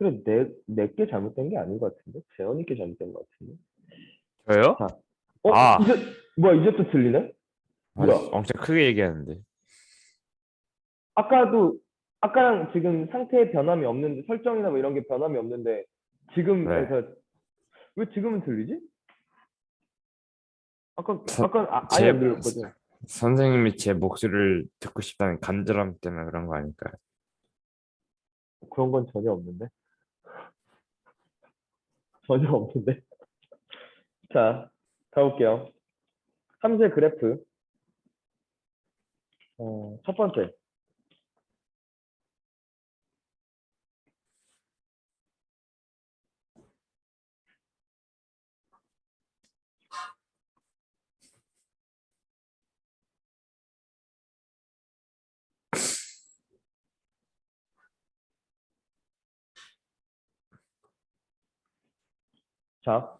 그래 내 내게 잘못된 게 아닌 것 같은데 재현이 게 잘못된 것 같은데. 저요? 자, 어 아. 이제 뭐야 이제 또 틀리네? 아, 뭐야? 엄청 크게 얘기하는데. 아까도 아까랑 지금 상태에 변함이 없는데 설정이나 뭐 이런 게 변함이 없는데 지금에서 왜 지금은 들리지? 아까 저- 아까 아, 제- 아예 안 들렸거든. 선생님이 제 목소리를 듣고 싶다는 간절함 때문에 그런 거 아닐까요? 그런 건 전혀 없는데. 전혀 없는데. 자, 가볼게요. 함수의 그래프. 어, 첫 번째. 자.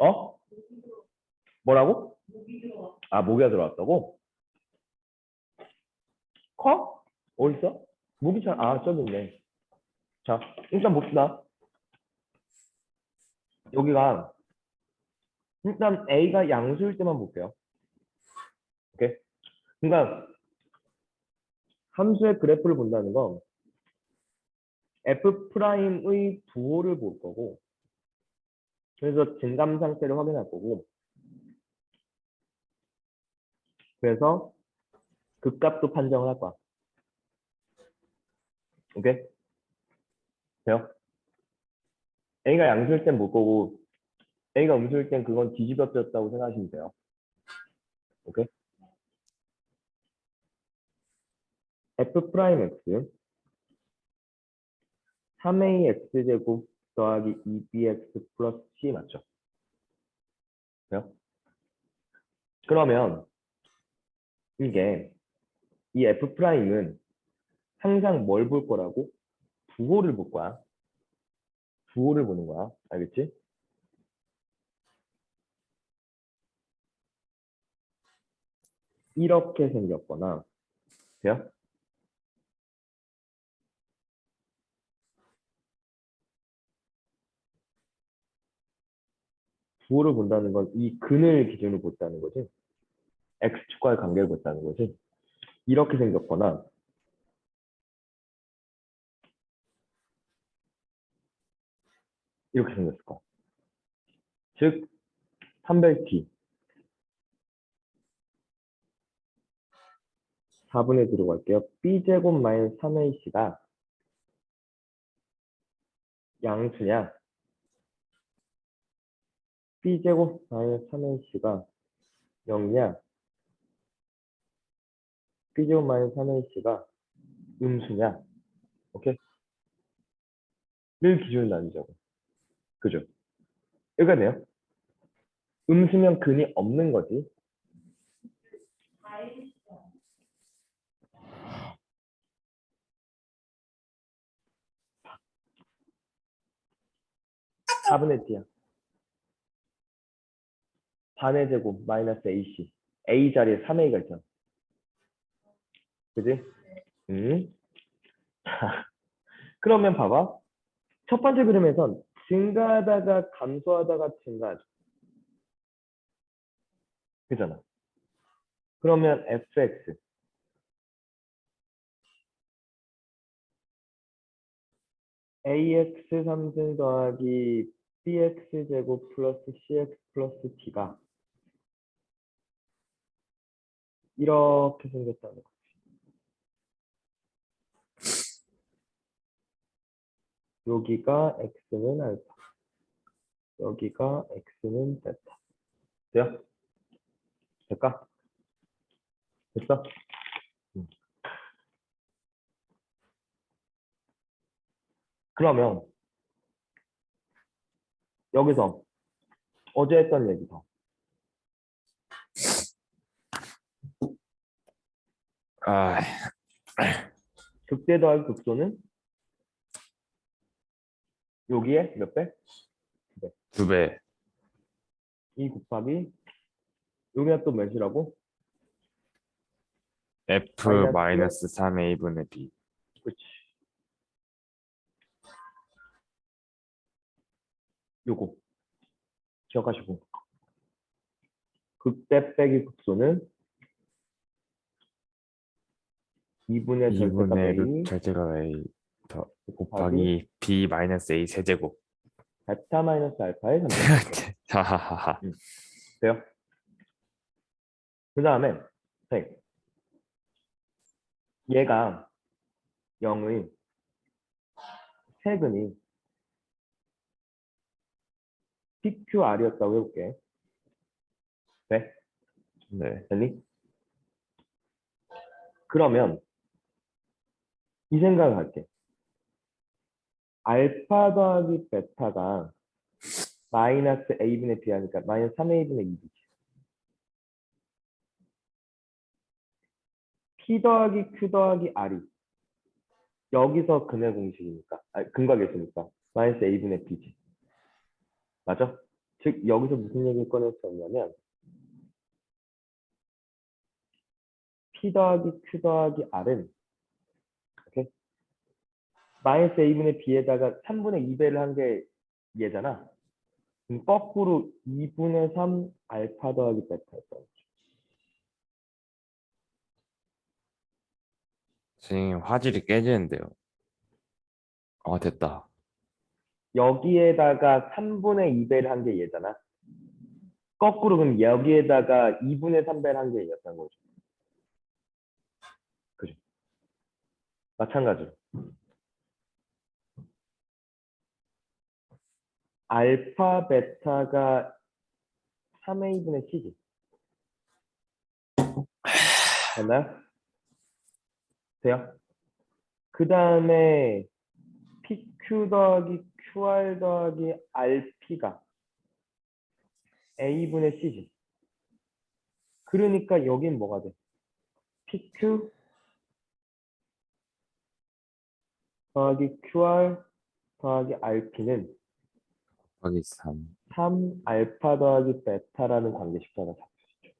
어? 뭐라고? 아, 모기가 들어왔다고? 커? 어딨어? 모기 잘, 아, 있네. 자, 일단 봅시다. 여기가, 일단 A가 양수일 때만 볼게요. 오케이? 그러니까, 함수의 그래프를 본다는 건, f 프라임의 부호를 볼 거고 그래서 증감 상태를 확인할 거고 그래서 그 값도 판정을 할 거야. 오케이? 돼요? A가 양수일 땐 볼 거고 A가 음수일 땐 그건 뒤집어졌다고 생각하시면 돼요. 오케이? f 프라임 x 3ax 제곱 더하기 2bx 플러스 c 맞죠? 그래요? 그러면 이게 이 f 프라임은 항상 뭘 볼 거라고? 부호를 볼 거야. 부호를 보는 거야. 알겠지? 이렇게 생겼거나 돼요? 부호를 본다는 건 이 근을 기준으로 본다는 거지. x축과의 관계를 본다는 거지. 이렇게 생겼거나 이렇게 생겼을 거야. 즉 300t 4분의 뒤로 갈게요. b제곱 마이너스 3ac가 양수냐 b제곱 마이너스 3ac가 0이냐 b제곱 마이너스 3ac가 음수냐? 오케이? 를 기준으로 나누자고. 그죠? 여기가네요. 음수면 근이 없는 거지. 사분의 t야 반의 제곱 마이너스 ac a 자리에 3a가 있잖아 그지? 음. 자, 그러면 봐봐. 첫 번째 그림에선 증가하다가 감소하다가 증가하죠. 그잖아. 그러면 fx. Ax 3승 더하기 bx 제곱 플러스 cx 플러스 t가 이렇게 생겼다는 거지. 여기가 x는 알파, 여기가 x는 베타. 돼요? 될까? 됐어? 음. 그러면 여기서 어제 했던 얘기서 아 극대 더할 극소는 여기에 몇 배? 두 배. 이 곱하기 여기가 또 몇이라고? F 마이너스 3의 2분의 B. 그렇지. 요거 기억하시고 극대 빼기 극소는 2분의 절대값 2분의 A 루트 절제가 A 더 곱하기 B 마이너스 A 세제곱. 베타 마이너스 알파의 3 하하하하. 돼요? 그 다음에 얘가 0의 세근이 PQR이었다고 해볼게. 네? 네. 됐니? 그러면 이 생각을 할게. 알파 더하기 베타가 마이너스 a분의 b 하니까 마이너스 3a분의 2b지. p 더하기 q 더하기 r이 여기서 근의 공식이니까, 아니, 근각이었으니까 마이너스 a분의 b지. 맞아? 즉 여기서 무슨 얘기를 꺼낼 수 없냐면 p 더하기 q 더하기 r은? 마이너스 a분의 b에다가 3분의 2배를 한 게 얘잖아. 그럼 거꾸로 2분의 3 알파 더하기 베타였다. 선생님 화질이 깨지는데요. 아 됐다. 여기에다가 3분의 2배를 한 게 얘잖아. 거꾸로 그럼 여기에다가 2분의 3배를 한 게 얘였던 거죠. 그죠? 마찬가지로. 알파, 베타가 3a분의 c지. 됐나요? 돼요? 그 다음에 PQ 더하기 QR 더하기 RP가 A분의 C지. 그러니까 여긴 뭐가 돼? PQ 더하기 QR 더하기 RP는 곱하기 3. 3 알파 더하기 베타라는 관계식자가 잡혀 있죠.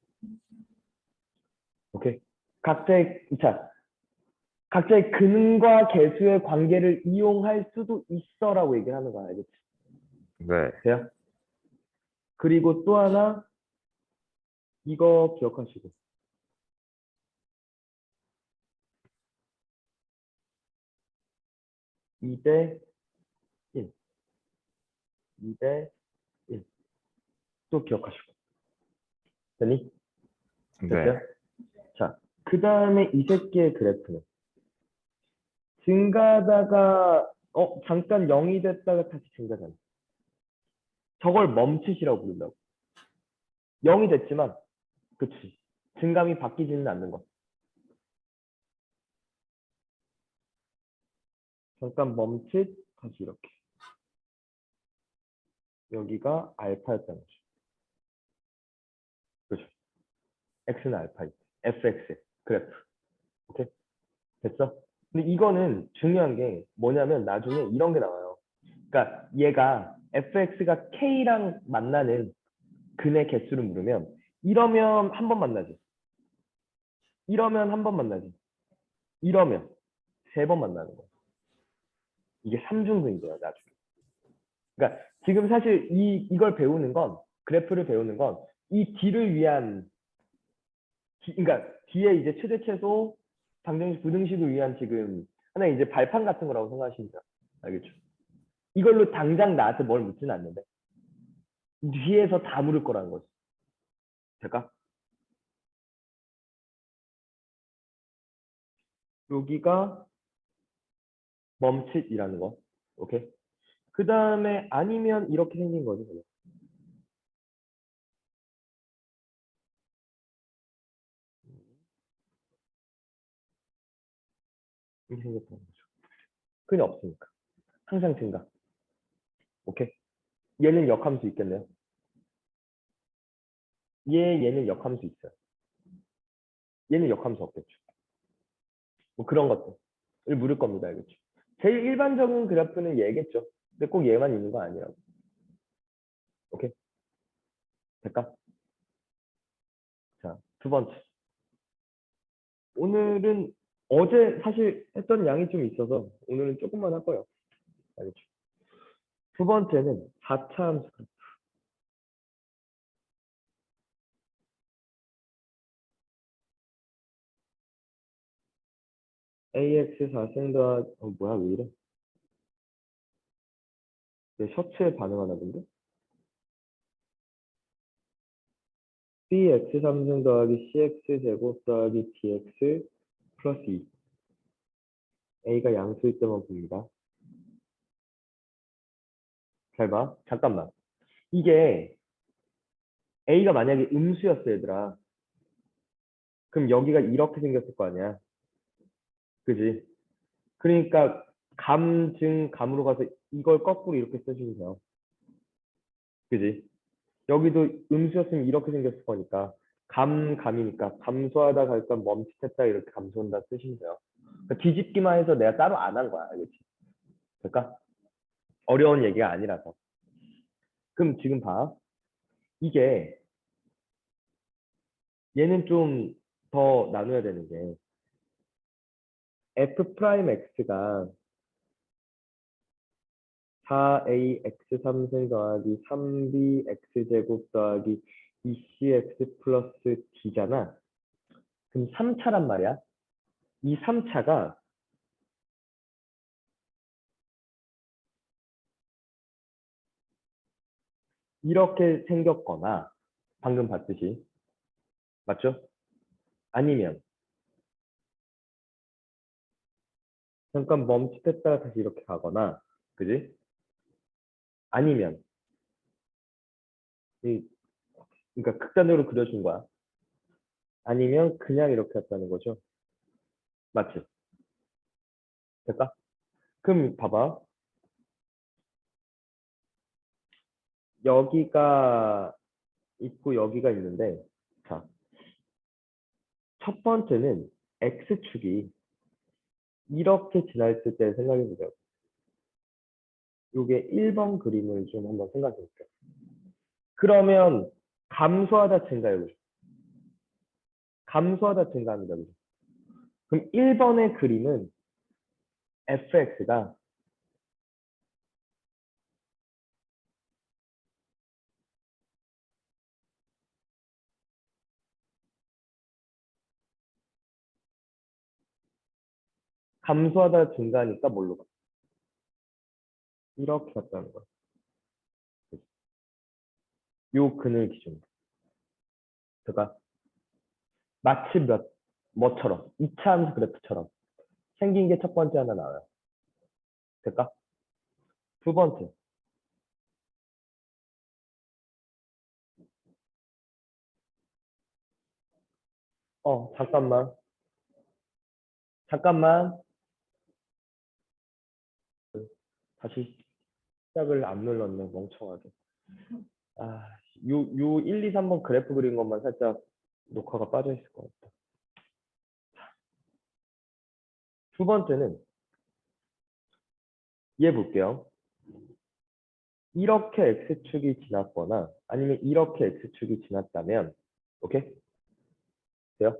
오케이. 각자의 자 각자의 근과 개수의 관계를 이용할 수도 있어라고 얘기를 하는 거 알겠지? 네. 돼요? 그리고 또 하나 이거 기억하시고 이대 1. 2대 1. 또 기억하시고. 됐니? 네. 됐죠? 자, 그 다음에 이 새끼의 그래프는 증가하다가 어 잠깐 0이 됐다가 다시 증가잖아. 저걸 멈칫이라고 부른다고. 0이 됐지만 그치. 증감이 바뀌지는 않는 거. 잠깐 멈칫 다시 이렇게. 여기가 알파였다는 거죠. 그렇죠. x는 알파이지. fx 그래프. 오케이? 됐어? 근데 이거는 중요한 게 뭐냐면 나중에 이런 게 나와요. 그러니까 얘가 fx가 k랑 만나는 근의 개수를 물으면 이러면 한 번 만나지. 이러면 한 번 만나지. 이러면 세 번 만나는 거야. 이게 삼중근이에요, 나중에. 그러니까 지금 사실 이 이걸 배우는 건 그래프를 배우는 건이 뒤를 위한 기- 그러니까 뒤에 이제 최대 최소 방정식 부등식을 위한 지금 하나의 이제 발판 같은 거라고 생각하시면 돼요. 알겠죠? 이걸로 당장 나한테 뭘 묻지는 않는데 뒤에서 다 물을 거라는 거지. 될까? 여기가 멈칫이라는 거. 오케이? 그 다음에 아니면 이렇게 생긴 거죠. 그냥. 이렇게 생겼다는 거죠. 그게 없으니까. 항상 증가. 오케이? 얘는 역함수 있겠네요. 얘, 얘는 역함수 있어요. 얘는 역함수 없겠죠. 뭐 그런 것들을 물을 겁니다. 알겠죠? 제일 일반적인 그래프는 얘겠죠. 근데 꼭 얘만 있는 거 아니라고. 오케이? 될까? 자, 두 번째. 오늘은 어제 사실 했던 양이 좀 있어서 오늘은 조금만 할 거예요. 알겠죠? 두 번째는 4차 함수 그래프. ax 4승 더하기 어 뭐야 왜 이래? 내 셔츠에 반응하나 본데? bx 3승 더하기 cx 제곱 더하기 dx 플러스 2 a가 양수일 때만 봅니다. 잘 봐. 잠깐만. 이게 a가 만약에 음수였어 얘들아. 그럼 여기가 이렇게 생겼을 거 아니야. 그지? 그러니까 감, 증, 감으로 가서 이걸 거꾸로 이렇게 쓰시면 돼요. 그지? 여기도 음수였으면 이렇게 생겼을 거니까 감, 감이니까 감소하다 갈까 멈칫했다 이렇게 감소한다 쓰시면 돼요. 그러니까 뒤집기만 해서 내가 따로 안 한 거야. 알겠지? 될까? 어려운 얘기가 아니라서. 그럼 지금 봐. 이게 얘는 좀 더 나눠야 되는 게 f 프라임 x가 4ax 3승 더하기 3bx 제곱 더하기 2cx 플러스 d잖아. 그럼 3차란 말이야. 이 3차가 이렇게 생겼거나 방금 봤듯이 맞죠? 아니면 잠깐 멈칫했다가 다시 이렇게 가거나 그지? 아니면 이 그러니까 극단으로 그려준 거야. 아니면 그냥 이렇게 했다는 거죠. 맞지? 될까? 그럼 봐봐. 여기가 있고 여기가 있는데 자, 첫 번째는 x축이 이렇게 지나있을 때 생각해 보자고. 요게 1번 그림을 좀 한번 생각해 볼게요. 그러면 감소하다 증가해 보죠. 감소하다 증가합니다. 그죠? 그럼 1번의 그림은 fx가 감소하다 증가하니까 뭘로 가? 이렇게 갔다는 거야. 요 근을 기준으로. 그러니까 마치 몇 뭐처럼 2차 함수 그래프처럼 생긴 게 첫 번째 하나 나와요. 될까? 두 번째. 어, 잠깐만. 잠깐만. 다시 시작을 안 눌렀네, 멍청하게. 아, 요, 요 1, 2, 3번 그래프 그린 것만 살짝 녹화가 빠져 있을 것 같다. 두 번째는 얘 볼게요. 이렇게 x축이 지났거나 아니면 이렇게 x축이 지났다면 오케이? 돼요?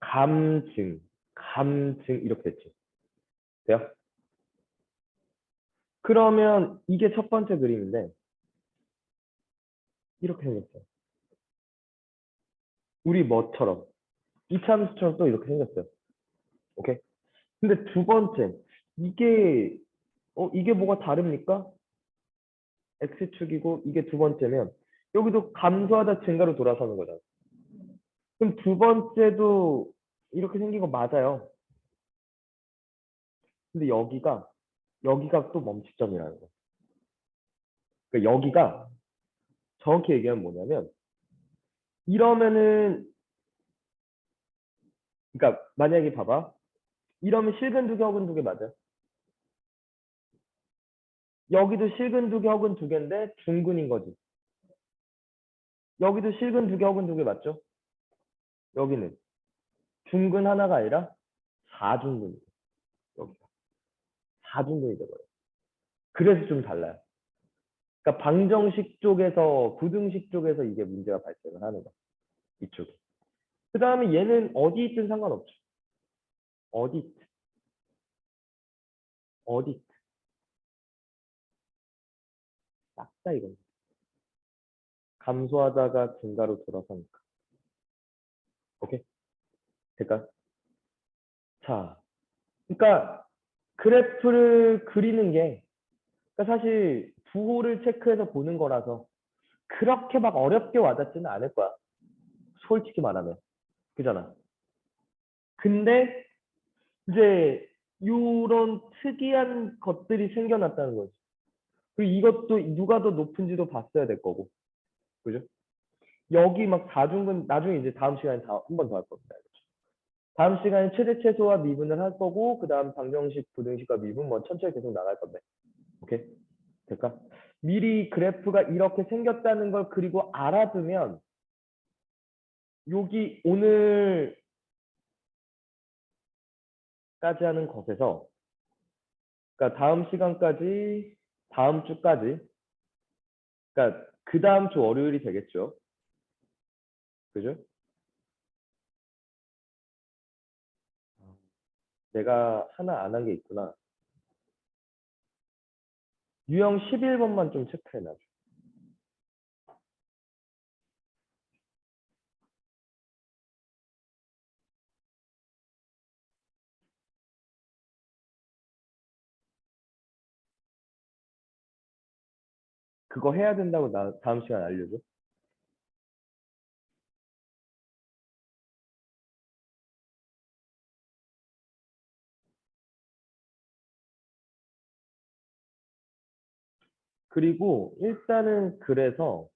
감증, 감증 이렇게 됐지. 돼요? 그러면 이게 첫 번째 그림인데 이렇게 생겼어요. 우리 뭐처럼 이참수처럼 또 이렇게 생겼어요. 오케이? 근데 두 번째 이게 어 이게 뭐가 다릅니까? x축이고 이게 두 번째면 여기도 감소하다 증가로 돌아서는 거잖아. 그럼 두 번째도 이렇게 생긴 거 맞아요. 근데 여기가 여기가 또 멈칫점이라는 거. 그러니까 여기가 정확히 얘기하면 뭐냐면 이러면은 그러니까 만약에 봐봐 이러면 실근 두 개, 허근 두개 맞아요. 여기도 실근 두 개, 허근 두 개인데 중근인 거지. 여기도 실근 두 개, 허근 두개 맞죠? 여기는 중근 하나가 아니라 4중근이 여기가 4중근이 돼버려요. 그래서 좀 달라요. 그러니까 방정식 쪽에서 부등식 쪽에서 이게 문제가 발생을 하는 거야. 이쪽이. 그 다음에 얘는 어디 있든 상관없죠. 어디 있든. 어디 있든. 쉽다 이건. 감소하다가 증가로 돌아서니까. 오케이? 될까? 자, 그러니까 그래프를 그리는 게 그러니까 사실 부호를 체크해서 보는 거라서 그렇게 막 어렵게 와닿지는 않을 거야. 솔직히 말하면. 그잖아. 근데 이제 이런 특이한 것들이 생겨났다는 거지. 그리고 이것도 누가 더 높은지도 봤어야 될 거고. 그죠? 여기 막 다중근 나중에 이제 다음 시간에 한번 더 할 겁니다. 다음 시간에 최대 최소와 미분을 할 거고 그 다음 방정식, 부등식과 미분 뭐 천천히 계속 나갈 건데. 오케이? 될까? 미리 그래프가 이렇게 생겼다는 걸 그리고 알아두면 여기 오늘 까지 하는 것에서 그러니까 다음 시간까지 다음 주까지 그러니까 그 다음 주 월요일이 되겠죠. 그죠? 내가 하나 안 한 게 있구나. 유형 11번만 좀 체크해놔줘. 그거 해야 된다고 나 다음 시간 알려줘. 그리고 일단은 그래서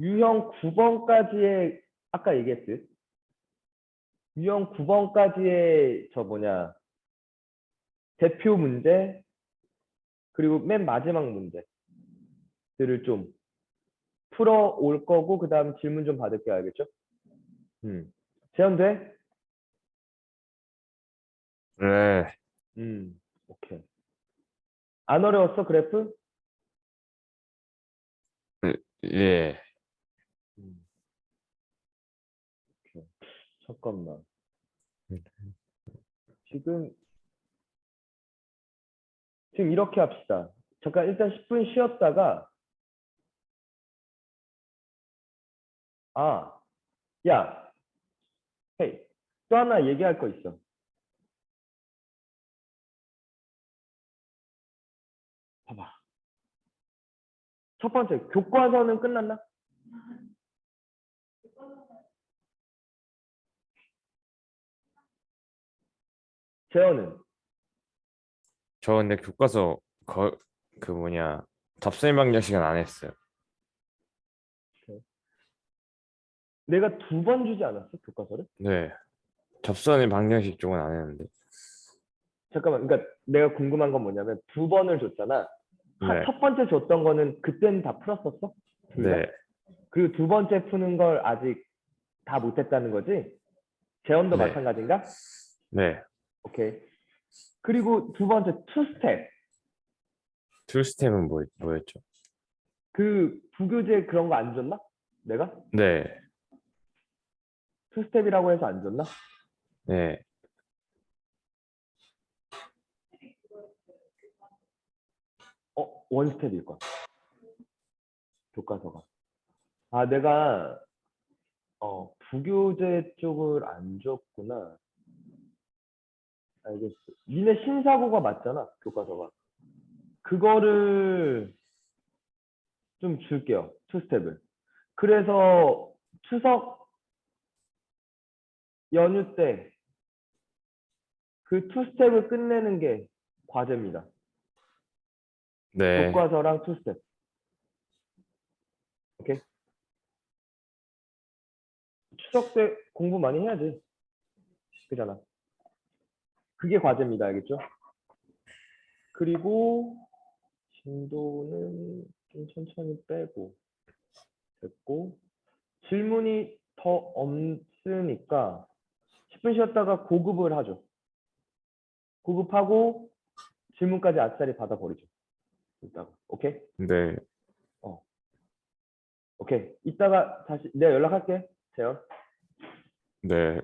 유형 9번까지의 아까 얘기했듯 유형 9번까지의 저 뭐냐 대표 문제 그리고 맨 마지막 문제들을 좀 풀어 올 거고 그 다음 질문 좀 받을게요 알겠죠? 음 재현돼? 네. 음 오케이 안 어려웠어 그래프? 예. 음. 오케이. 잠깐만. 지금 지금 이렇게 합시다. 잠깐 일단 10분 쉬었다가 아, 야, 헤이, 또 하나 얘기할 거 있어. 첫 번째, 교과서는 끝났나? 재현은 저 근데 교과서 거, 그 뭐냐 답설 방정식은 안 했어요. 내가 두 번 주지 않았어 교과서를? 네. 접선의 방정식 쪽은 안 했는데. 잠깐만, 그러니까 내가 궁금한 건 뭐냐면 두 번을 줬잖아. 하- 네. 첫 번째 줬던 거는 그때는 다 풀었었어? 둘 다? 네. 그리고 두 번째 푸는 걸 아직 다 못했다는 거지? 재원도 네. 마찬가지인가? 네. 오케이. 그리고 두 번째 투 스텝. 투 스텝은 뭐 뭐였죠? 그 부교재 그런 거 안 줬나? 내가? 네. 투 스텝이라고 해서 안 줬나? 네. 어, 원 스텝일 거야. 교과서가. 아, 내가 어, 부교재 쪽을 안 줬구나. 알겠어. 니네 신사고가 맞잖아, 교과서가. 그거를 좀 줄게요, 투 스텝을. 그래서 추석 연휴 때 그 투 스텝을 끝내는 게 과제입니다. 네. 교과서랑 투 스텝. 오케이? 추석 때 공부 많이 해야지. 그잖아. 그게 과제입니다. 알겠죠? 그리고 진도는 좀 천천히 빼고 됐고 질문이 더 없으니까 10분 쉬었다가 고급을 하죠. 고급하고 질문까지 아싸리 받아버리죠. 이따가 오케이? 네. 오케이. 이따가 다시 내가 연락할게. 재현. 네.